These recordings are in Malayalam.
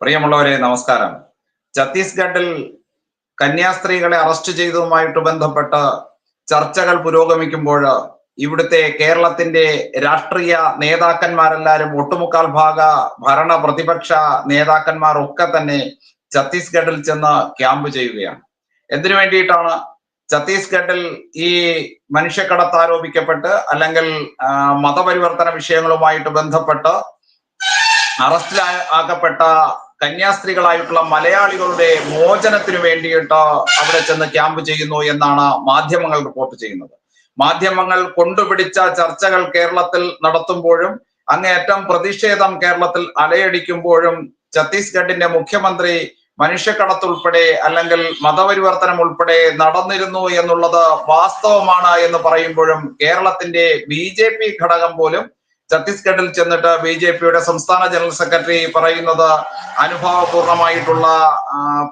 പ്രിയമുള്ളവരെ നമസ്കാരം. ഛത്തീസ്ഗഡിൽ കന്യാസ്ത്രീകളെ അറസ്റ്റ് ചെയ്തതുമായിട്ട് ബന്ധപ്പെട്ട് ചർച്ചകൾ പുരോഗമിക്കുമ്പോൾ ഇവിടുത്തെ കേരളത്തിന്റെ രാഷ്ട്രീയ നേതാക്കന്മാരെല്ലാവരും ഒട്ടുമുക്കാൽ ഭാഗ ഭരണ പ്രതിപക്ഷ നേതാക്കന്മാർ ഒക്കെ തന്നെ ഛത്തീസ്ഗഡിൽ ചെന്ന് ക്യാമ്പ് ചെയ്യുകയാണ്. എന്തിനു വേണ്ടിയിട്ടാണ് ഛത്തീസ്ഗഡിൽ ഈ മനുഷ്യക്കടത്ത് ആരോപിക്കപ്പെട്ട് അല്ലെങ്കിൽ മതപരിവർത്തന വിഷയങ്ങളുമായിട്ട് ബന്ധപ്പെട്ട് അറസ്റ്റിലാക്കപ്പെട്ട കന്യാസ്ത്രീകളായിട്ടുള്ള മലയാളികളുടെ മോചനത്തിനു വേണ്ടിയിട്ട് അവിടെ ചെന്ന് ക്യാമ്പ് ചെയ്യുന്നു എന്നാണ് മാധ്യമങ്ങൾ റിപ്പോർട്ട് ചെയ്യുന്നത്. മാധ്യമങ്ങൾ കൊണ്ടുപിടിച്ച ചർച്ചകൾ കേരളത്തിൽ നടത്തുമ്പോഴും അങ്ങേയറ്റം പ്രതിഷേധം കേരളത്തിൽ അലയടിക്കുമ്പോഴും ഛത്തീസ്ഗഡിന്റെ മുഖ്യമന്ത്രി മനുഷ്യക്കടത്ത് ഉൾപ്പെടെ അല്ലെങ്കിൽ മതപരിവർത്തനം ഉൾപ്പെടെ നടന്നിരുന്നു എന്നുള്ളത് വാസ്തവമാണ് എന്ന് പറയുമ്പോഴും കേരളത്തിന്റെ ബി ഘടകം പോലും ഛത്തീസ്ഗഡിൽ ചെന്നിട്ട് ബി ജെ പിയുടെ സംസ്ഥാന ജനറൽ സെക്രട്ടറി പറയുന്നത് അനുഭാവപൂർണമായിട്ടുള്ള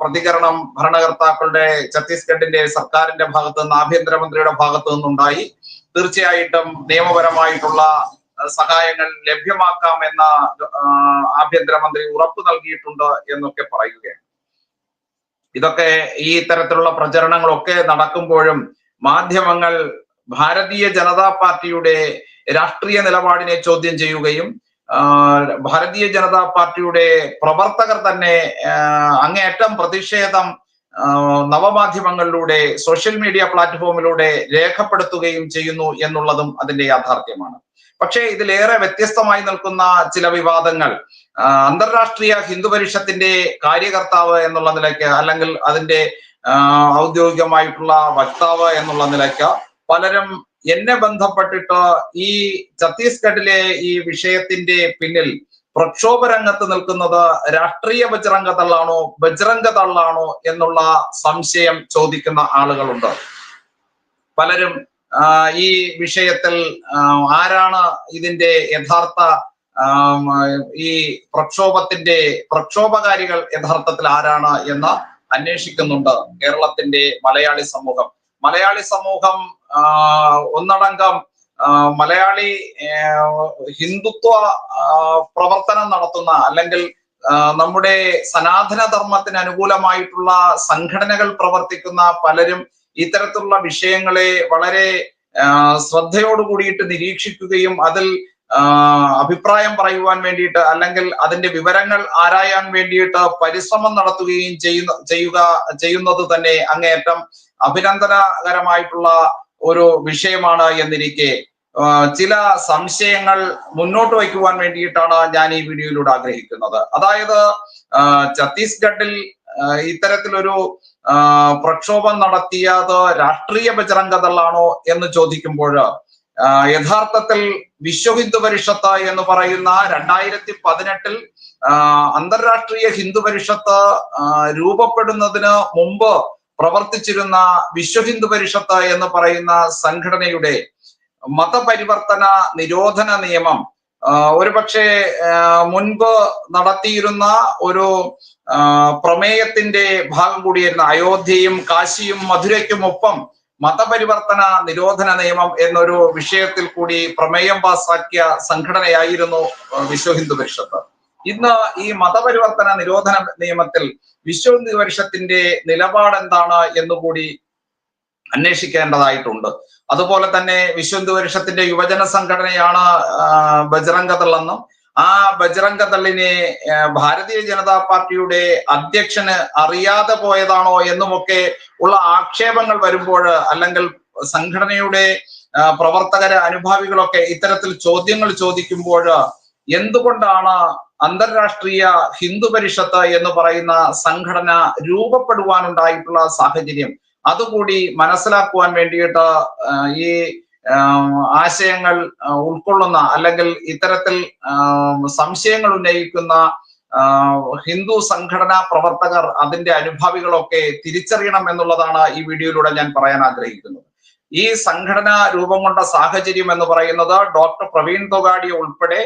പ്രതികരണം ഭരണകർത്താക്കളുടെ ഛത്തീസ്ഗഡിന്റെ സർക്കാരിന്റെ ഭാഗത്ത് നിന്ന് ആഭ്യന്തരമന്ത്രിയുടെ ഭാഗത്തു നിന്നുണ്ടായി. തീർച്ചയായിട്ടും നിയമപരമായിട്ടുള്ള സഹായങ്ങൾ ലഭ്യമാക്കാം എന്ന ആഭ്യന്തരമന്ത്രി ഉറപ്പ് നൽകിയിട്ടുണ്ട് എന്നൊക്കെ പറയുകയാണ്. ഇതൊക്കെ ഈ തരത്തിലുള്ള പ്രചരണങ്ങളൊക്കെ നടക്കുമ്പോഴും മാധ്യമങ്ങൾ ഭാരതീയ ജനതാ പാർട്ടിയുടെ രാഷ്ട്രീയ നിലപാടിനെ ചോദ്യം ചെയ്യുകയും ഭാരതീയ ജനതാ പാർട്ടിയുടെ പ്രവർത്തകർ തന്നെ അങ്ങേയറ്റം പ്രതിഷേധം നവമാധ്യമങ്ങളിലൂടെ സോഷ്യൽ മീഡിയ പ്ലാറ്റ്ഫോമിലൂടെ രേഖപ്പെടുത്തുകയും ചെയ്യുന്നു എന്നുള്ളതും അതിന്റെ യാഥാർത്ഥ്യമാണ്. പക്ഷേ ഇതിലേറെ വ്യത്യസ്തമായി നിൽക്കുന്ന ചില വിവാദങ്ങൾ അന്താരാഷ്ട്രീയ ഹിന്ദു പരിഷത്തിന്റെ കാര്യകർത്താവ് എന്നുള്ള നിലയ്ക്ക് അല്ലെങ്കിൽ അതിന്റെ ഔദ്യോഗികമായിട്ടുള്ള വക്താവ് എന്നുള്ള നിലയ്ക്ക് പലരും എന്നെ ബന്ധപ്പെട്ടിട്ട് ഈ ഛത്തീസ്ഗഡിലെ ഈ വിഷയത്തിന്റെ പിന്നിൽ പ്രക്ഷോഭ രംഗത്ത് നിൽക്കുന്നത് രാഷ്ട്രീയ ബജ്രംഗ തള്ളാണോ ബജ്രംഗ തള്ളാണോ എന്നുള്ള സംശയം ചോദിക്കുന്ന ആളുകളുണ്ട്. പലരും ഈ വിഷയത്തിൽ ആരാണ് ഇതിന്റെ യഥാർത്ഥ ഈ പ്രക്ഷോഭത്തിന്റെ പ്രക്ഷോഭകാരികൾ യഥാർത്ഥത്തിൽ ആരാണ് എന്ന് അന്വേഷിക്കുന്നുണ്ട് കേരളത്തിന്റെ മലയാളി സമൂഹം. മലയാളി സമൂഹം ഒന്നടങ്കം മലയാളി ഹിന്ദുത്വ പ്രവർത്തനം നടത്തുന്ന അല്ലെങ്കിൽ നമ്മുടെ സനാതന ധർമ്മത്തിന് അനുകൂലമായിട്ടുള്ള സംഘടനകൾ പ്രവർത്തിക്കുന്ന പലരും ഇത്തരത്തിലുള്ള വിഷയങ്ങളെ വളരെ ശ്രദ്ധയോട് കൂടിയിട്ട് നിരീക്ഷിക്കുകയും അതിൽ അഭിപ്രായം പറയുവാൻ വേണ്ടിയിട്ട് അല്ലെങ്കിൽ അതിന്റെ വിവരങ്ങൾ ആരായാൻ വേണ്ടിയിട്ട് പരിശ്രമം നടത്തുകയും ചെയ്യുന്ന ചെയ്യുക ചെയ്യുന്നത് തന്നെ അങ്ങേയറ്റം അഭിനന്ദനകരമായിട്ടുള്ള ഒരു വിഷയമാണ് എന്നിരിക്കെ. ചില സംശയങ്ങൾ മുന്നോട്ട് വയ്ക്കുവാൻ വേണ്ടിയിട്ടാണ് ഞാൻ ഈ വീഡിയോയിലൂടെ ആഗ്രഹിക്കുന്നത്. അതായത് ഛത്തീസ്ഗഡിൽ ഇത്തരത്തിലൊരു പ്രക്ഷോഭം നടത്തിയത് രാഷ്ട്രീയ ബജറംഗതളാണോ എന്ന് ചോദിക്കുമ്പോൾ യഥാർത്ഥത്തിൽ വിശ്വ ഹിന്ദു പരിഷത്ത് എന്ന് പറയുന്ന രണ്ടായിരത്തി പതിനെട്ടിൽ അന്തർരാഷ്ട്രീയ ഹിന്ദു പരിഷത്ത് രൂപപ്പെടുന്നതിന് മുമ്പ് പ്രവർത്തിച്ചിരുന്ന വിശ്വ ഹിന്ദു പരിഷത്ത് എന്ന് പറയുന്ന സംഘടനയുടെ മതപരിവർത്തന നിരോധന നിയമം ഒരുപക്ഷെ മുൻപ് നടത്തിയിരുന്ന ഒരു പ്രമേയത്തിന്റെ ഭാഗം കൂടിയായിരുന്നു അയോധ്യയും കാശിയും മധുരയ്ക്കും ഒപ്പം മതപരിവർത്തന നിരോധന നിയമം എന്നൊരു വിഷയത്തിൽ കൂടി പ്രമേയം പാസാക്കിയ സംഘടനയായിരുന്നു വിശ്വ ഹിന്ദു പരിഷത്ത്. ഇന്ന് ഈ മതപരിവർത്തന നിരോധന നിയമത്തിൽ വിശ്വഹിന്ദു പരിഷത്തിന്റെ നിലപാട് എന്താണ് എന്നുകൂടി അന്വേഷിക്കേണ്ടതായിട്ടുണ്ട്. അതുപോലെ തന്നെ വിശ്വഹിന്ദു പരിഷത്തിന്റെ യുവജന സംഘടനയാണ് ആ, തള്ളെന്നും ആ ബജറംഗദളിനെ തള്ളിനെ ഭാരതീയ ജനതാ പാർട്ടിയുടെ അധ്യക്ഷന് അറിയാതെ പോയതാണോ എന്നുമൊക്കെ ഉള്ള ആക്ഷേപങ്ങൾ വരുമ്പോൾ അല്ലെങ്കിൽ സംഘടനയുടെ പ്രവർത്തകര് അനുഭാവികളൊക്കെ ഇത്തരത്തിൽ ചോദ്യങ്ങൾ ചോദിക്കുമ്പോൾ എന്തുകൊണ്ടാണ് അന്തർരാഷ്ട്രീയ ഹിന്ദു പരിഷത്ത് എന്ന് പറയുന്ന സംഘടന രൂപപ്പെടുവാനുണ്ടായിട്ടുള്ള സാഹചര്യം. അതുകൂടി മനസ്സിലാക്കുവാൻ വേണ്ടിയിട്ട് ഈ ആശയങ്ങൾ ഉൾക്കൊള്ളുന്ന അല്ലെങ്കിൽ ഇത്തരത്തിൽ സംശയങ്ങൾ ഉന്നയിക്കുന്ന ഹിന്ദു സംഘടനാ പ്രവർത്തകർ അതിന്റെ അനുഭാവികളൊക്കെ തിരിച്ചറിയണം എന്നുള്ളതാണ് ഈ വീഡിയോയിലൂടെ ഞാൻ പറയാൻ ആഗ്രഹിക്കുന്നത്. ഈ സംഘടന രൂപം കൊണ്ട സാഹചര്യം എന്ന് പറയുന്നത് ഡോക്ടർ പ്രവീൺ തൊഗാഡി ഉൾപ്പെടെ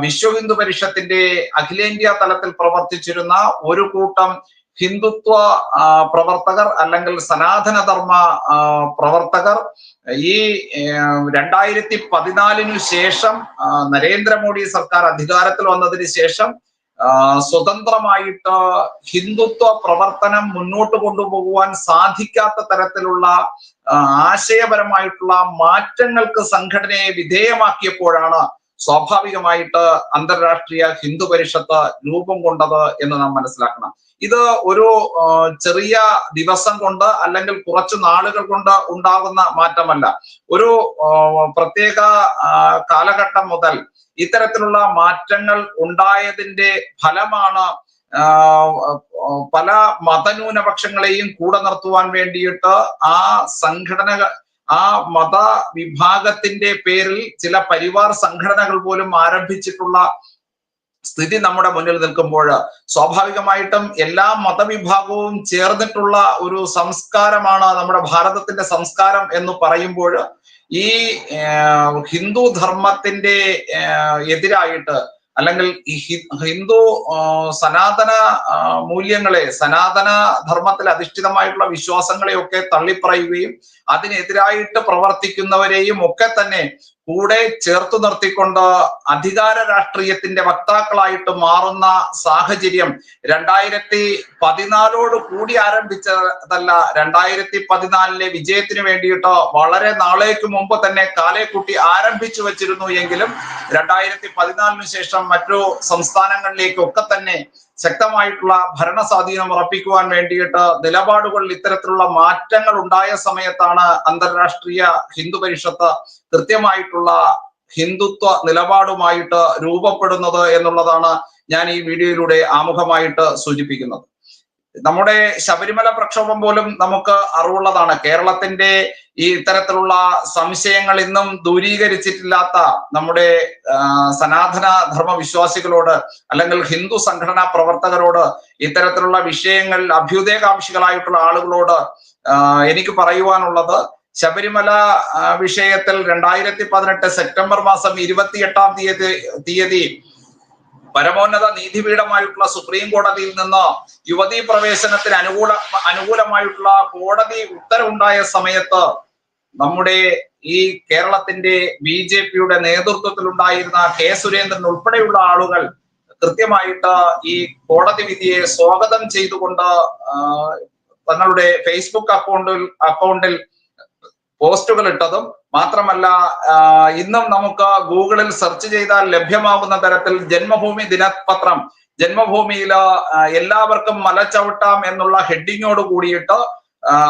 വിശ്വ ഹിന്ദു പരിഷത്തിന്റെ അഖിലേന്ത്യാ തലത്തിൽ പ്രവർത്തിച്ചിരുന്ന ഒരു കൂട്ടം ഹിന്ദുത്വ പ്രവർത്തകർ അല്ലെങ്കിൽ സനാതനധർമ്മ പ്രവർത്തകർ ഈ രണ്ടായിരത്തി പതിനാലിനു ശേഷം നരേന്ദ്രമോദി സർക്കാർ അധികാരത്തിൽ വന്നതിന് ശേഷം സ്വതന്ത്രമായിട്ട് ഹിന്ദുത്വ പ്രവർത്തനം മുന്നോട്ട് കൊണ്ടുപോകുവാൻ സാധിക്കാത്ത തരത്തിലുള്ള ആശയപരമായിട്ടുള്ള മാറ്റങ്ങൾക്ക് സംഘടനയെ വിധേയമാക്കിയപ്പോഴാണ് സ്വാഭാവികമായിട്ട് അന്താരാഷ്ട്രീയ ഹിന്ദു പരിഷത്ത് രൂപം കൊണ്ടത് എന്ന് നാം മനസ്സിലാക്കണം. ഇത് ഒരു ചെറിയ ദിവസം കൊണ്ട് അല്ലെങ്കിൽ കുറച്ച് നാളുകൾ കൊണ്ട് ഉണ്ടാകുന്ന മാറ്റമല്ല. ഒരു പ്രത്യേക കാലഘട്ടം മുതൽ ഇത്തരത്തിലുള്ള മാറ്റങ്ങൾ ഉണ്ടായതിന്റെ ഫലമാണ് പല മതന്യൂനപക്ഷങ്ങളെയും കൂടെ നിർത്തുവാൻ വേണ്ടിയിട്ട് ആ സംഘടന ആ മത വിഭാഗത്തിന്റെ പേരിൽ ചില പരിവാർ സംഘടനകൾ പോലും ആരംഭിച്ചിട്ടുള്ള സ്ഥിതി നമ്മുടെ മുന്നിൽ നിൽക്കുമ്പോൾ സ്വാഭാവികമായിട്ടും എല്ലാ മതവിഭാഗവും ചേർന്നിട്ടുള്ള ഒരു സംസ്കാരമാണ് നമ്മുടെ ഭാരതത്തിന്റെ സംസ്കാരം എന്ന് പറയുമ്പോൾ ഈ ഹിന്ദു ധർമ്മത്തിന്റെ എതിരായിട്ട് അല്ലെങ്കിൽ ഈ ഹിന്ദു സനാതന മൂല്യങ്ങളെ സനാതന ധർമ്മത്തിൽ അധിഷ്ഠിതമായിട്ടുള്ള വിശ്വാസങ്ങളെയൊക്കെ തള്ളിപ്പറയുകയും അതിനെതിരായിട്ട് പ്രവർത്തിക്കുന്നവരെയും ഒക്കെ തന്നെ കൂടെ ചേർത്തു നിർത്തിക്കൊണ്ട് അധികാര രാഷ്ട്രീയത്തിന്റെ വക്താക്കളായിട്ട് മാറുന്ന സാഹചര്യം രണ്ടായിരത്തി പതിനാലോട് കൂടി ആരംഭിച്ചതല്ല രണ്ടായിരത്തി പതിനാലിലെ വിജയത്തിന് വേണ്ടിയിട്ട് വളരെ നാളേക്ക് മുമ്പ് തന്നെ കാലേക്കുട്ടി ആരംഭിച്ചു വച്ചിരുന്നു എങ്കിലും രണ്ടായിരത്തി പതിനാലിന് ശേഷം മറ്റു സംസ്ഥാനങ്ങളിലേക്കൊക്കെ തന്നെ ശക്തമായിട്ടുള്ള ഭരണ സ്വാധീനം ഉറപ്പിക്കുവാൻ വേണ്ടിയിട്ട് നിലപാടുകളിൽ ഇത്തരത്തിലുള്ള മാറ്റങ്ങൾ ഉണ്ടായ സമയത്താണ് അന്താരാഷ്ട്രീയ ഹിന്ദു പരിഷത്ത് കൃത്യമായിട്ടുള്ള ഹിന്ദുത്വ നിലപാടുമായിട്ട് രൂപപ്പെടുന്നത് എന്നുള്ളതാണ് ഞാൻ ഈ വീഡിയോയിലൂടെ ആമുഖമായിട്ട് സൂചിപ്പിക്കുന്നത്. നമ്മുടെ ശബരിമല പ്രക്ഷോഭം പോലും നമുക്ക് അറിവുള്ളതാണ്. കേരളത്തിന്റെ ഈ ഇത്തരത്തിലുള്ള സംശയങ്ങൾ ഇന്നും ദൂരീകരിച്ചിട്ടില്ലാത്ത നമ്മുടെ സനാതന ധർമ്മ വിശ്വാസികളോട് അല്ലെങ്കിൽ ഹിന്ദു സംഘടനാ പ്രവർത്തകരോട് ഇത്തരത്തിലുള്ള വിഷയങ്ങൾ അഭ്യുദയകാംക്ഷികളായിട്ടുള്ള ആളുകളോട് എനിക്ക് പറയുവാനുള്ളത് ശബരിമല വിഷയത്തിൽ രണ്ടായിരത്തി പതിനെട്ട് സെപ്റ്റംബർ മാസം ഇരുപത്തിയെട്ടാം തീയതി തീയതി പരമോന്നത നീതിപീഠമായിട്ടുള്ള സുപ്രീം കോടതിയിൽ നിന്ന് യുവതീ പ്രവേശനത്തിന് അനുകൂല അനുകൂലമായിട്ടുള്ള കോടതി ഉത്തരവുണ്ടായ സമയത്ത് നമ്മുടെ ഈ കേരളത്തിന്റെ ബി ജെ പിയുടെ നേതൃത്വത്തിലുണ്ടായിരുന്ന കെ സുരേന്ദ്രൻ ഉൾപ്പെടെയുള്ള ആളുകൾ കൃത്യമായിട്ട് ഈ കോടതി വിധിയെ സ്വാഗതം ചെയ്തുകൊണ്ട് തങ്ങളുടെ ഫേസ്ബുക്ക് അക്കൗണ്ടിൽ അക്കൗണ്ടിൽ പോസ്റ്റുകൾ ഇട്ടതും മാത്രമല്ല ഇന്നും നമുക്ക് ഗൂഗിളിൽ സെർച്ച് ചെയ്താൽ ലഭ്യമാകുന്ന തരത്തിൽ ജന്മഭൂമി ദിനപത്രം ജന്മഭൂമിയിൽ എല്ലാവർക്കും മല ചവിട്ടാം എന്നുള്ള ഹെഡിങ്ങോട് കൂടിയിട്ട്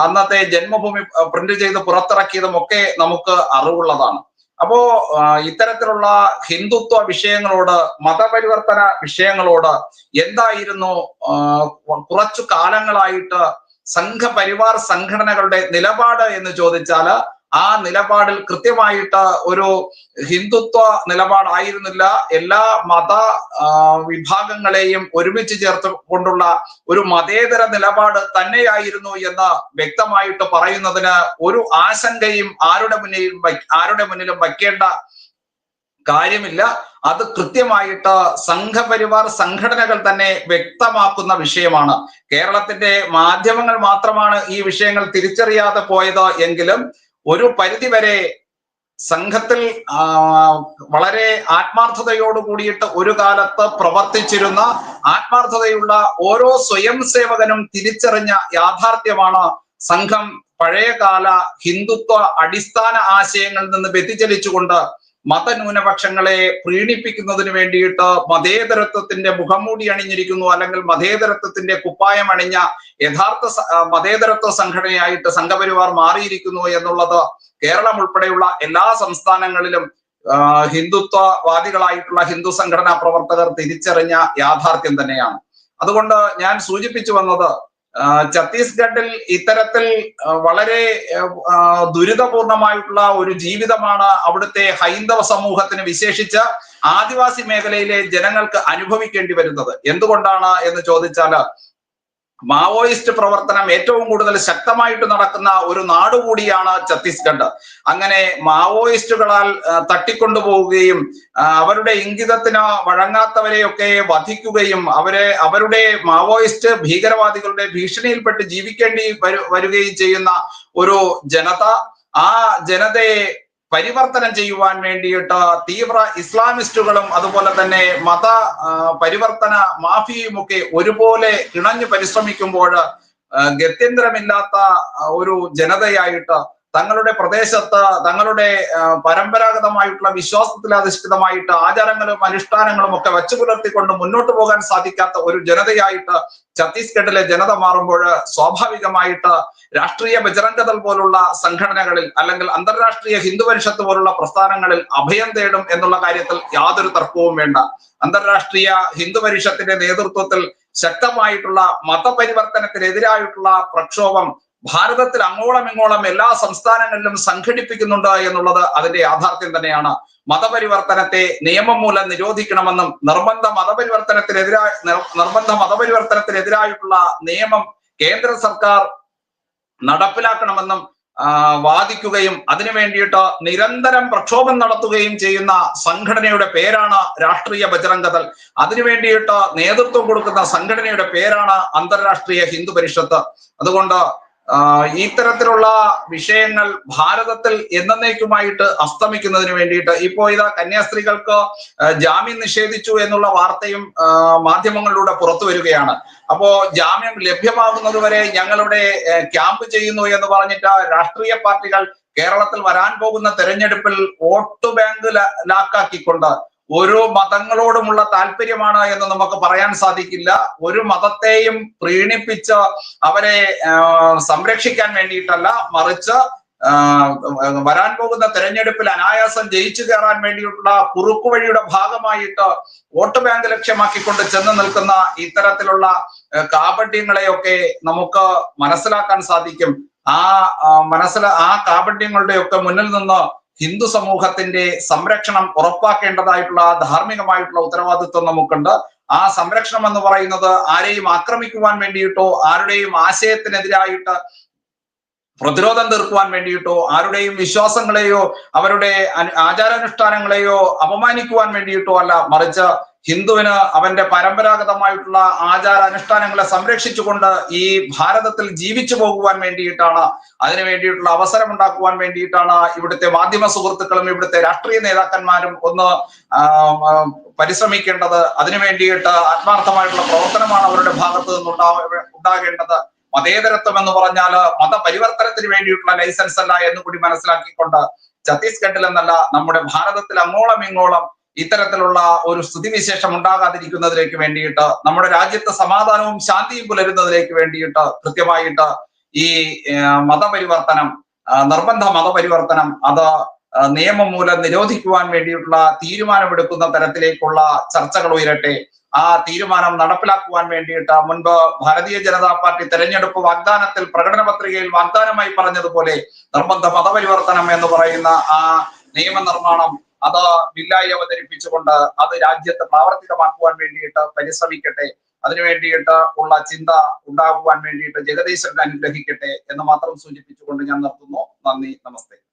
അന്നത്തെ ജന്മഭൂമി പ്രിന്റ് ചെയ്ത് പുറത്തിറക്കിയതും ഒക്കെ നമുക്ക് അറിവുള്ളതാണ്. അപ്പോ ഇത്തരത്തിലുള്ള ഹിന്ദുത്വ വിഷയങ്ങളോട് മതപരിവർത്തന വിഷയങ്ങളോട് എന്തായിരുന്നു കുറച്ചു കാലങ്ങളായിട്ട് സംഘപരിവാർ സംഘടനകളുടെ നിലപാട് എന്ന് ചോദിച്ചാൽ ആ നിലപാടിൽ കൃത്യമായിട്ട് ഒരു ഹിന്ദുത്വ നിലപാടായിരുന്നില്ല. എല്ലാ മത വിഭാഗങ്ങളെയും ഒരുമിച്ച് ചേർത്ത് കൊണ്ടുള്ള ഒരു മതേതര നിലപാട് തന്നെയായിരുന്നു എന്ന് വ്യക്തമായിട്ട് പറയുന്നതിന് ഒരു ആശങ്കയും ആരുടെ മുന്നിലും ആരുടെ മുന്നിലും വയ്ക്കേണ്ട കാര്യമില്ല. അത് കൃത്യമായിട്ട് സംഘപരിവാർ സംഘടനകൾ തന്നെ വ്യക്തമാക്കുന്ന വിഷയമാണ്. കേരളത്തിന്റെ മാധ്യമങ്ങൾ മാത്രമാണ് ഈ വിഷയങ്ങൾ തിരിച്ചറിയാതെ പോയത് എങ്കിലും ഒരു പരിധിവരെ സംഘത്തിൽ വളരെ ആത്മാർത്ഥതയോട് കൂടിയിട്ട് ഒരു കാലത്ത് പ്രവർത്തിച്ചിരുന്ന ആത്മാർത്ഥതയുള്ള ഓരോ സ്വയം സേവകനും തിരിച്ചറിഞ്ഞ യാഥാർത്ഥ്യമാണ് സംഘം പഴയകാല ഹിന്ദുത്വ അടിസ്ഥാന ആശയങ്ങളിൽ നിന്ന് വ്യതിചലിച്ചുകൊണ്ട് മതന്യൂനപക്ഷങ്ങളെ പ്രീണിപ്പിക്കുന്നതിന് വേണ്ടിയിട്ട് മതേതരത്വത്തിന്റെ മുഖംമൂടി അണിഞ്ഞിരിക്കുന്നു അല്ലെങ്കിൽ മതേതരത്വത്തിന്റെ കുപ്പായം അണിഞ്ഞ യഥാർത്ഥ മതേതരത്വ സംഘടനയായിട്ട് സംഘപരിവാർ മാറിയിരിക്കുന്നു എന്നുള്ളത് കേരളം ഉൾപ്പെടെയുള്ള എല്ലാ സംസ്ഥാനങ്ങളിലും ഹിന്ദുത്വവാദികളായിട്ടുള്ള ഹിന്ദു സംഘടനാ പ്രവർത്തകർ തിരിച്ചറിഞ്ഞ യാഥാർത്ഥ്യം തന്നെയാണ്. അതുകൊണ്ട് ഞാൻ സൂചിപ്പിച്ചു വന്നത് ഛത്തീസ്ഗഡിൽ ഇത്തരത്തിൽ വളരെ ദുരിതപൂർണമായിട്ടുള്ള ഒരു ജീവിതമാണ് അവിടുത്തെ ഹൈന്ദവ സമൂഹത്തിന് വിശേഷിച്ച് ആദിവാസി മേഖലയിലെ ജനങ്ങൾക്ക് അനുഭവിക്കേണ്ടി വരുന്നത്. എന്തുകൊണ്ടാണ് എന്ന് ചോദിച്ചാൽ മാവോയിസ്റ്റ് പ്രവർത്തനം ഏറ്റവും കൂടുതൽ ശക്തമായിട്ട് നടക്കുന്ന ഒരു നാട് കൂടിയാണ് ഛത്തീസ്ഗഡ്. അങ്ങനെ മാവോയിസ്റ്റുകളാൽ തട്ടിക്കൊണ്ടുപോവുകയും അവരുടെ ഇംഗിതത്തിന് വഴങ്ങാത്തവരെയൊക്കെ വധിക്കുകയും അവരെ അവരുടെ മാവോയിസ്റ്റ് ഭീകരവാദികളുടെ ഭീഷണിയിൽപ്പെട്ട് ജീവിക്കേണ്ടി വരു വരികയും ചെയ്യുന്ന ഒരു ജനത ആ ജനതയെ പരിവർത്തനം ചെയ്യുവാൻ വേണ്ടിയിട്ട് തീവ്ര ഇസ്ലാമിസ്റ്റുകളും അതുപോലെ തന്നെ മത പരിവർത്തന മാഫിയയും ഒക്കെ ഒരുപോലെ ഇണഞ്ഞു പരിശ്രമിക്കുമ്പോൾ ഗത്യന്തരമില്ലാത്ത ഒരു ജനതയായിട്ട് തങ്ങളുടെ പ്രദേശത്ത് തങ്ങളുടെ പരമ്പരാഗതമായിട്ടുള്ള വിശ്വാസത്തിൽ അധിഷ്ഠിതമായിട്ട് ആചാരങ്ങളും അനുഷ്ഠാനങ്ങളും ഒക്കെ വച്ചു പുലർത്തിക്കൊണ്ട് മുന്നോട്ട് പോകാൻ സാധിക്കാത്ത ഒരു ജനതയായിട്ട് ഛത്തീസ്ഗഡിലെ ജനത മാറുമ്പോൾ സ്വാഭാവികമായിട്ട് രാഷ്ട്രീയ ബജറംഗദൾ പോലുള്ള സംഘടനകളിൽ അല്ലെങ്കിൽ അന്താരാഷ്ട്രീയ ഹിന്ദു പരിഷത്ത് പോലുള്ള പ്രസ്ഥാനങ്ങളിൽ അഭയം തേടും എന്നുള്ള കാര്യത്തിൽ യാതൊരു തർക്കവും വേണ്ട. അന്താരാഷ്ട്രീയ ഹിന്ദു പരിഷത്തിന്റെ നേതൃത്വത്തിൽ ശക്തമായിട്ടുള്ള മതപരിവർത്തനത്തിനെതിരായിട്ടുള്ള പ്രക്ഷോഭം ഭാരതത്തിൽ അങ്ങോളം ഇങ്ങോളം എല്ലാ സംസ്ഥാനങ്ങളിലും സംഘടിപ്പിക്കുന്നുണ്ട് എന്നുള്ളത് അതിന്റെ യാഥാർത്ഥ്യം തന്നെയാണ്. മതപരിവർത്തനത്തെ നിയമം മൂലം നിരോധിക്കണമെന്നും നിർബന്ധ മതപരിവർത്തനത്തിനെതിരായ നിർ- നിർബന്ധ മതപരിവർത്തനത്തിനെതിരായിട്ടുള്ള നിയമം കേന്ദ്ര സർക്കാർ നടപ്പിലാക്കണമെന്നും വാദിക്കുകയും അതിനു വേണ്ടിയിട്ട് നിരന്തരം പ്രക്ഷോഭം നടത്തുകയും ചെയ്യുന്ന സംഘടനയുടെ പേരാണ് രാഷ്ട്രീയ ബജറംഗതൽ അതിനു വേണ്ടിയിട്ട് നേതൃത്വം കൊടുക്കുന്ന സംഘടനയുടെ പേരാണ് അന്താരാഷ്ട്രീയ ഹിന്ദു പരിഷത്ത്. അതുകൊണ്ട് ഇത്തരത്തിലുള്ള വിഷയങ്ങൾ ഭാരതത്തിൽ എന്നേക്കുമായിട്ട് അസ്തമിക്കുന്നതിന് വേണ്ടിയിട്ട് ഇപ്പോ ഇതാ കന്യാസ്ത്രീകൾക്ക് ജാമ്യം നിഷേധിച്ചു എന്നുള്ള വാർത്തയും മാധ്യമങ്ങളിലൂടെ പുറത്തു വരികയാണ്. അപ്പോ ജാമ്യം ലഭ്യമാകുന്നത് വരെ ഞങ്ങളുടെ ക്യാമ്പ് ചെയ്യുന്നു എന്ന് പറഞ്ഞിട്ട് രാഷ്ട്രീയ പാർട്ടികൾ കേരളത്തിൽ വരാൻ പോകുന്ന തെരഞ്ഞെടുപ്പിൽ വോട്ട് ബാങ്ക് ലാക്കാക്കി ലാക്കാക്കിക്കൊണ്ട് ഒരു മതങ്ങളോടുമുള്ള താല്പര്യമാണ് എന്ന് നമുക്ക് പറയാൻ സാധിക്കില്ല. ഒരു മതത്തെയും പ്രീണിപ്പിച്ച് അവരെ സംരക്ഷിക്കാൻ വേണ്ടിയിട്ടല്ല മറിച്ച് വരാൻ പോകുന്ന തെരഞ്ഞെടുപ്പിൽ അനായാസം ജയിച്ചു കയറാൻ വേണ്ടിയിട്ടുള്ള കുറുക്കുവഴിയുടെ ഭാഗമായിട്ട് വോട്ട് ബാങ്ക് ലക്ഷ്യമാക്കിക്കൊണ്ട് ചെന്ന് നിൽക്കുന്ന ഇത്തരത്തിലുള്ള കാപട്യങ്ങളെയൊക്കെ നമുക്ക് മനസ്സിലാക്കാൻ സാധിക്കും. ആ മനസ്സില ആ കാപട്യങ്ങളുടെ ഒക്കെ മുന്നിൽ നിന്ന് ഹിന്ദു സമൂഹത്തിന്റെ സംരക്ഷണം ഉറപ്പാക്കേണ്ടതായിട്ടുള്ള ധാർമ്മികമായിട്ടുള്ള ഉത്തരവാദിത്വം നമുക്കുണ്ട്. ആ സംരക്ഷണം എന്ന് പറയുന്നത് ആരെയും ആക്രമിക്കുവാൻ വേണ്ടിയിട്ടോ ആരുടെയും ആശയത്തിനെതിരായിട്ട് പ്രതിരോധം തീർക്കുവാൻ വേണ്ടിയിട്ടോ ആരുടെയും വിശ്വാസങ്ങളെയോ അവരുടെ ആചാരാനുഷ്ഠാനങ്ങളെയോ അപമാനിക്കുവാൻ വേണ്ടിയിട്ടോ അല്ല. മറിച്ച് ഹിന്ദുവിന് അവന്റെ പരമ്പരാഗതമായിട്ടുള്ള ആചാര അനുഷ്ഠാനങ്ങളെ സംരക്ഷിച്ചുകൊണ്ട് ഈ ഭാരതത്തിൽ ജീവിച്ചു പോകുവാൻ വേണ്ടിയിട്ടാണ് അതിനു വേണ്ടിയിട്ടുള്ള അവസരം ഉണ്ടാക്കുവാൻ വേണ്ടിയിട്ടാണ് ഇവിടുത്തെ മാധ്യമ സുഹൃത്തുക്കളും ഇവിടുത്തെ രാഷ്ട്രീയ നേതാക്കന്മാരും ഒന്ന് പരിശ്രമിക്കേണ്ടത്. അതിനു വേണ്ടിയിട്ട് ആത്മാർത്ഥമായിട്ടുള്ള പ്രവർത്തനമാണ് അവരുടെ ഭാഗത്ത് നിന്ന് ഉണ്ടാകേണ്ടത്. മതേതരത്വം എന്ന് പറഞ്ഞാൽ മതപരിവർത്തനത്തിന് വേണ്ടിയിട്ടുള്ള ലൈസൻസ് അല്ല എന്ന് കൂടി മനസ്സിലാക്കിക്കൊണ്ട് ഛത്തീസ്ഗഡിൽ എന്നല്ല നമ്മുടെ ഭാരതത്തിൽ അങ്ങോളം ഇങ്ങോളം ഇത്തരത്തിലുള്ള ഒരു സ്ഥിതിവിശേഷം ഉണ്ടാകാതിരിക്കുന്നതിലേക്ക് വേണ്ടിയിട്ട് നമ്മുടെ രാജ്യത്ത് സമാധാനവും ശാന്തിയും പുലരുന്നതിലേക്ക് വേണ്ടിയിട്ട് കൃത്യമായിട്ട് ഈ മതപരിവർത്തനം നിർബന്ധ മതപരിവർത്തനം അത് നിയമം മൂലം നിരോധിക്കുവാൻ വേണ്ടിയിട്ടുള്ള തീരുമാനമെടുക്കുന്ന തരത്തിലേക്കുള്ള ചർച്ചകൾ ഉയരട്ടെ. ആ തീരുമാനം നടപ്പിലാക്കുവാൻ വേണ്ടിയിട്ട് മുൻപ് ഭാരതീയ ജനതാ പാർട്ടി തെരഞ്ഞെടുപ്പ് വാഗ്ദാനത്തിൽ പ്രകടന പത്രികയിൽ വാഗ്ദാനമായി പറഞ്ഞതുപോലെ നിർബന്ധ മതപരിവർത്തനം എന്ന് പറയുന്ന ആ നിയമനിർമ്മാണം അത് ബില്ലായി അവതരിപ്പിച്ചുകൊണ്ട് അത് രാജ്യത്ത് പ്രാവർത്തികമാക്കുവാൻ വേണ്ടിയിട്ട് പരിശ്രമിക്കട്ടെ. അതിനു വേണ്ടിയിട്ട് ഉള്ള ചിന്ത ഉണ്ടാകുവാൻ വേണ്ടിയിട്ട് ജഗദീശ്വരൻ അനുഗ്രഹിക്കട്ടെ എന്ന് മാത്രം സൂചിപ്പിച്ചുകൊണ്ട് ഞാൻ നിർത്തുന്നു. നന്ദി നമസ്തേ.